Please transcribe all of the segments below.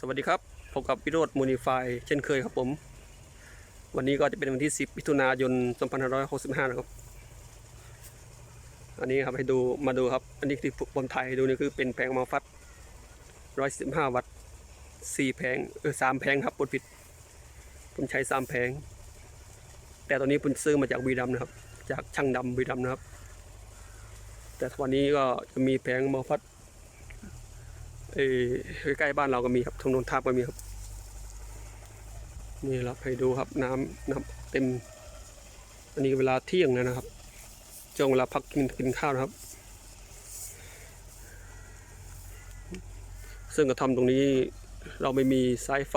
สวัสดีครับพบกับวิโรธมูนิฟายเช่นเคยครับผม วันนี้ก็จะเป็นวันที่ 10มิถุนายน 2565 นะครับ อันนี้ครับให้ดูมาดูครับ อันนี้ที่ผมถ่ายให้ดูนี่คือเป็นแผงมาฟัด 115 วัตต์4แผงเออ3แผงครับปดผิด ผมใช้ 3 แผง แต่ตอนนี้ผมซื้อมาจากวีดัมนะครับ จากช่างดำวีดัมนะครับ แต่วันนี้ก็จะมีแผงมาฟัด เออใกล้ๆบ้านเราก็มีครับทงนนทับก็มีครับนี่ครับให้ดูครับน้ำน้ำเต็ม อันนี้เวลาเที่ยงแล้วนะครับช่วงเวลาพักกินกินข้าวนะครับ ซึ่งกระทำตรงนี้เราไม่มีสายไฟ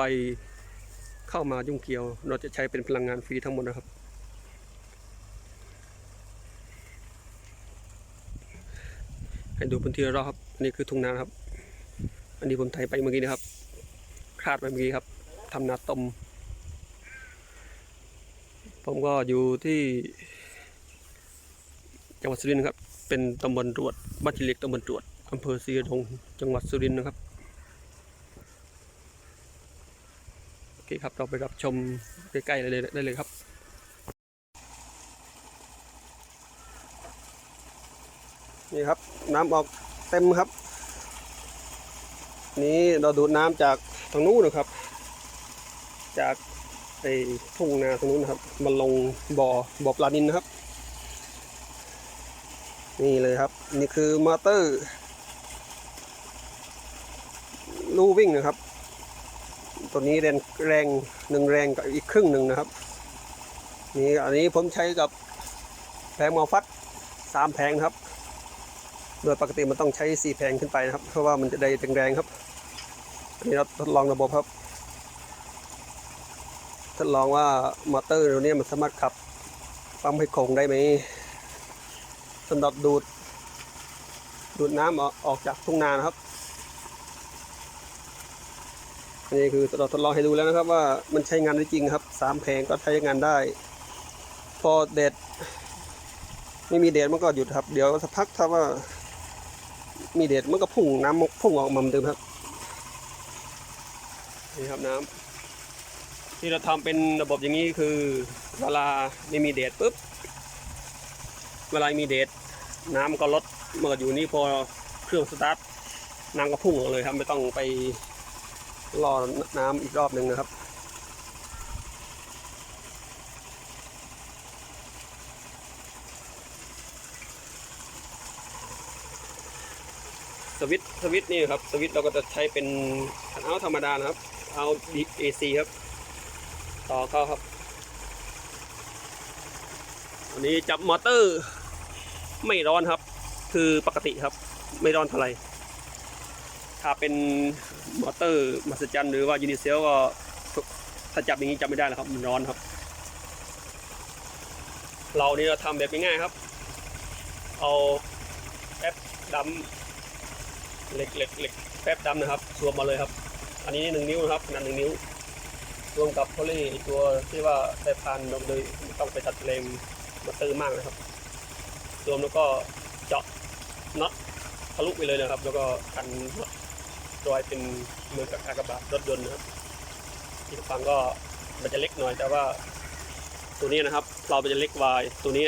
เข้ามายุ่งเกี่ยว เราจะใช้เป็นพลังงานฟรีทั้งหมดนะครับ ให้ดูพื้นที่รอบครับ อันนี้คือทุ่งนาครับ อันนี้ผมไถไปเมื่อกี้นะครับคาดไปเมื่อกี้ครับทำนาตมผมก็อยู่ที่จังหวัดสุรินทร์ครับ เป็นตำบลตรวจบ้านชิเล็กตำบลตรวจอำเภอศรีดงจังหวัดสุรินทร์นะครับโอเคครับเราไปรับชมใกล้ๆเลยได้เลยครับนี่ครับน้ำออกเต็มครับ นี้เราดูดน้ำจากทางนู้นนะครับ จากไอ้ทุ่งนาตรงนู้นนะครับ มาลงบ่อบ่อปลานินนะครับ นี่เลยครับ นี่คือมอเตอร์ลู่วิ่งนะครับ ตัวนี้แรงแรงหนึ่งแรงกับอีกครึ่งหนึ่งนะครับ นี่อันนี้ผมใช้กับแผงมอฟัดสามแผงครับ โดยปกติมันต้องใช้สี่แผงขึ้นไปนะครับ เพราะว่ามันจะได้แรงๆครับอันนี้เราทดลองระบบครับ ทดลองว่ามอเตอร์ตัวนี้มันสามารถขับปั๊มให้โคงได้ไหมสำหรับดูด ดูดน้ำออกออกจากทุ่งนานะครับอันนี้คือเราทดลองให้ดูแล้วนะครับว่ามันใช้งานได้จริงครับสามแผงก็ใช้งานได้ พอเด็ดไม่มีเดดมันก็หยุดครับ เดี๋ยวสักพักถ้าว่า มีเดดมันก็พุ่งน้ำมันพุ่งออกมาเหมือนเดิมครับนี่ครับน้ำที่เราทำเป็นระบบอย่างนี้คือเวลาไม่มีเดดปุ๊บเวลามีเดดน้ำก็ลดเมื่ออยู่นี่พอเครื่องสตาร์ทน้ำก็พุ่งออกเลยครับไม่ต้องไปรอน้ำอีกรอบหนึ่งนะครับ สวิตสวิตนี่ครับสวิตเราก็จะใช้เป็นคันเอาท์ธรรมดานะครับ เอา AC ครับ ต่อเข้าครับอันนี้จับมอเตอร์ ไม่ร้อนครับ คือปกติครับ ไม่ร้อนเท่าไหร่ถ้าเป็นมอเตอร์มาสจันหรือว่ายูนิเซลก็ถ้าจับอย่างนี้จับไม่ได้แล้วครับมันร้อนครับ เรานี่เราทำแบบง่ายๆครับ เอาแป๊บดำ เหล็กเหล็กเหล็กแป๊บดำนะครับรวมมาเลยครับ อันนี้หนึ่งนิ้วนะครับขนาดหนึ่งนิ้ว รวมกับโพลีตัวที่ว่าได้พันโดยต้องไปตัดเลมมาตื้อมากนะครับ รวมแล้วก็เจาะน็อตทะลุไปเลยนะครับ แล้วก็กันรอยเป็นเหมือนกับกากบาทรถยนต์นะครับที่ฟังก็มันจะเล็กหน่อยแต่ว่าตัวนี้นะครับ เรามันจะเล็กวายตัวนี้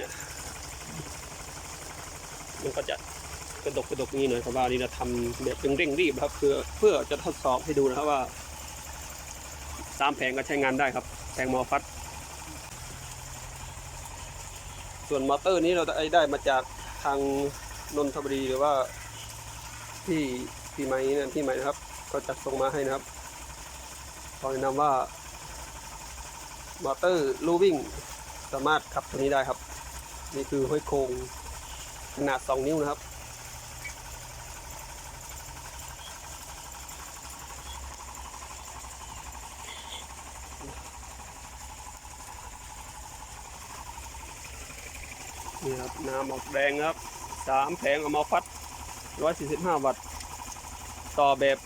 มันก็จะ กระดกกระดกนี้หน่อยเพราะว่านี่เราทำแบบเร่งรีบครับ เพื่อเพื่อจะทดสอบให้ดูนะครับว่าสามแผงก็ใช้งานได้ครับแผงมอฟัด ส่วนมอเตอร์นี้เราได้ได้มาจากทางนนทบุรีหรือว่าที่พี่ไม้นั่นพี่ไม้นะครับ ก็จัดส่งมาให้นะครับขอแนะนำว่ามอเตอร์ลูวิ่งสามารถขับตัวนี้ได้ครับ นี่คือห้อยโครงขนาด 2 นิ้วนะครับ นี่ครับน้ำออกแดงครับสามแผงเอามาฟัดร้อยสี่สิบห้าวัตต์ต่อแบบ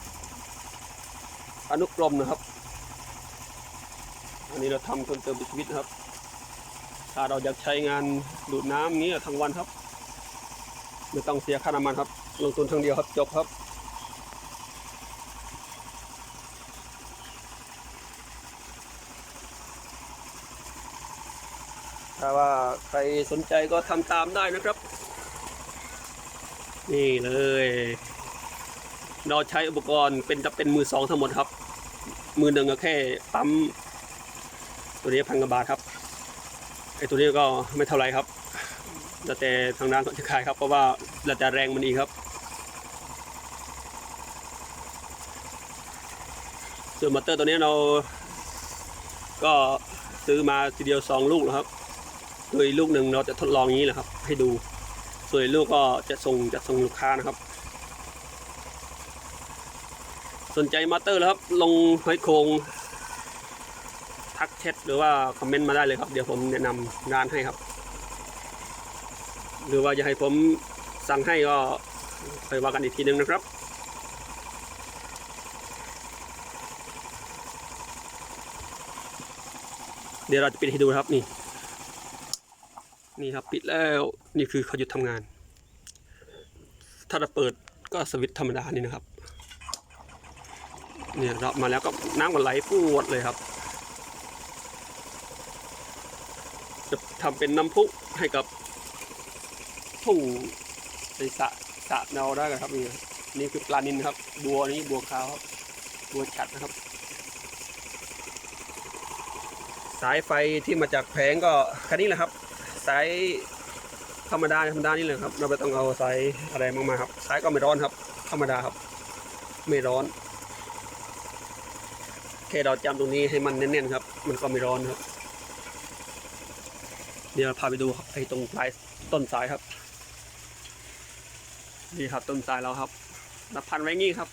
อนุกรมนะครับ อันนี้เราทำคนเติมชีวิตครับถ้าเราอยากใช้งานดูดน้ำนี้ทั้งวันครับไม่ต้องเสียค่าน้ำมันครับ ลงทุนทั้งเดียวครับจบครับ ถ้าว่าใครสนใจก็ทำตามได้นะครับ นี่เลย เราใช้อุปกรณ์เป็นจะเป็นมือสองทั้งหมดครับ มือหนึ่งก็แค่ปั๊มตัวนี้พันกว่าบาทครับไอตัวนี้ก็ไม่เท่าไรครับแล้วแต่ทางร้านเขาจะขายครับเพราะว่าแล้วแต่แรงมันอีกครับส่วนมอเตอร์ตัวนี้เราก็ซื้อมาทีเดียวสองลูกนะครับ โดยลูกหนึ่งเราจะทดลองอย่างนี้แหละครับ ให้ดูส่วนลูกก็จะส่งจะส่งลูกค้านะครับ สนใจมอเตอร์แล้วครับ ลงห้อยโครงทักแชทหรือว่าคอมเมนต์มาได้เลยครับ เดี๋ยวผมแนะนำร้านให้ครับ หรือว่าจะให้ผมสั่งให้ก็ไปว่ากันอีกทีนึงนะครับเดี๋ยวเราจะปิดให้ดูครับนี่ นี่ครับปิดแล้วนี่คือเขาหยุดทำงาน ถ้าเราเปิดก็สวิตธรรมดานี่นะครับเนี่ยเรามาแล้วก็น้ำก็ไหลปวดเลยครับ จะทำเป็นน้ำพุให้กับทุ่งในสระสระเราได้กันครับนี่นี่คือปลานินครับ บัวนี้บัวขาวครับบัวฉัดนะครับ สายไฟที่มาจากแผงก็แค่นี้แหละครับ สายธรรมดาธรรมดานี่เลยครับ เราไม่ต้องเอาสายอะไรมากมาครับสายก็ไม่ร้อนครับ ธรรมดาครับ ไม่ร้อนแค่เราจำตรงนี้ให้มันแน่นๆครับ มันก็ไม่ร้อนครับ เดี๋ยวพาไปดูไอ้ตรงปลายต้นสายครับนี่ครับต้นสายเราครับเราพันไว้งี้ครับ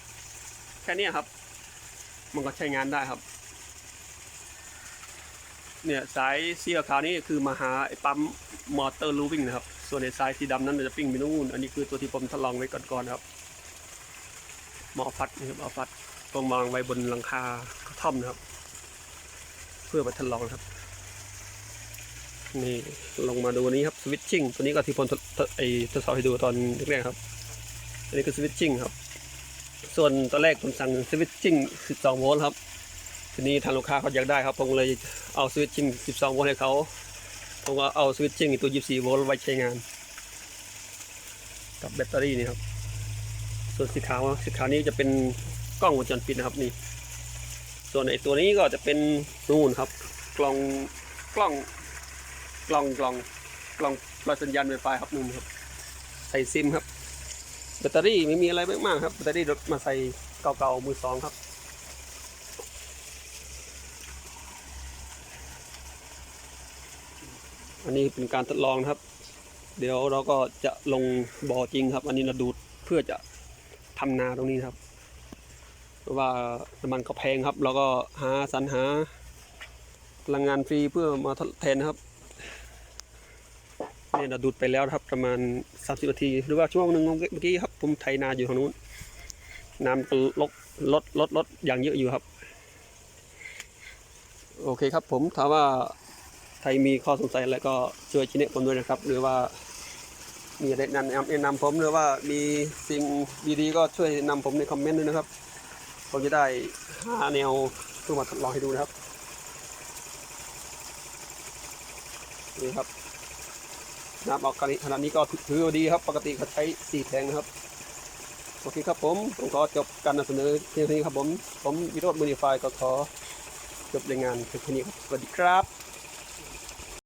แค่นี้ครับ มันก็ใช้งานได้ครับ เนี่ยสายสีขาวนี่คือมาหาไอ้ปั๊มมอเตอร์ลูวิ่งนะครับส่วนไอ้สายสีดำนั้นมันจะปิ้งไปนู่นอันนี้คือตัวที่ผมทดลองไว้ก่อนๆครับหมอฟัดนะครับหมอฟัดผมวางไว้บนหลังคากระท่อมนะครับ เพื่อมาทดลองครับ นี่ลงมาดูนี้ครับสวิตชิ่งตัวนี้ก็ที่ผมทดทดไอ้ทดสอบให้ดูตอนแรกครับอันนี้คือสวิตชิ่งครับ ส่วนตอนแรกผมสั่งสวิตชิ่ง 12 โวลต์ครับ ทีนี้ทางลูกค้าเขาอยากได้ครับ ผมเลยเอาสวิตชิ่ง 12 โวลต์ให้เขา ผมก็เอาสวิตชิ่งตัว 24 โวลต์ไว้ใช้งาน กับแบตเตอรี่นี่ครับ ส่วนสีขาวสีขาวนี้จะเป็นกล้องวงจรปิดนะครับนี่ ส่วนไอตัวนี้ก็จะเป็นนู่นครับ กล้องกล้องกล้องกล้องกล้องปล่อยสัญญาณไวไฟครับนู่นครับ ใส่ซิมครับ แบตเตอรี่ไม่มีอะไรมากๆครับ แบตเตอรี่รถมาใส่เก่าๆมือสองครับ อันนี้เป็นการทดลองนะครับ เดี๋ยวเราก็จะลงบ่อจริงครับ อันนี้เราดูดเพื่อจะทำนาตรงนี้ครับเพราะว่าน้ำมันก็แพงครับ เราก็หาสรรหาพลังงานฟรีเพื่อมาทดแทนนะครับนี่เราดูดไปแล้วนะครับ ประมาณ 30นาที หรือว่าช่วงหนึ่งเมื่อกี้ครับผมไถนาอยู่ทางนู้น น้ำลดลดลดลดอย่างเยอะอยู่ครับ โอเคครับผมถามว่า ใครมีข้อสงสัยอะไรก็ช่วยชี้แนะผมด้วยนะครับ หรือว่ามีอะไรแนะนำแนะนำผมหรือว่ามีสิ่งดีๆก็ช่วยนำผมในคอมเมนต์ด้วยนะครับ ผมจะได้หาแนวเพื่อมาทดลองให้ดูนะครับนี่ครับน้ำออกกันขนาดนี้ก็ถือว่าดีครับ ปกติเขาใช้สี่แทงนะครับโอเคครับผมผมขอจบการนำเสนอเพียงเท่านี้ครับผม ผมวิโรจน์มูนิฟายก็ขอจบรายงานเพียงเท่านี้ครับสวัสดีครับ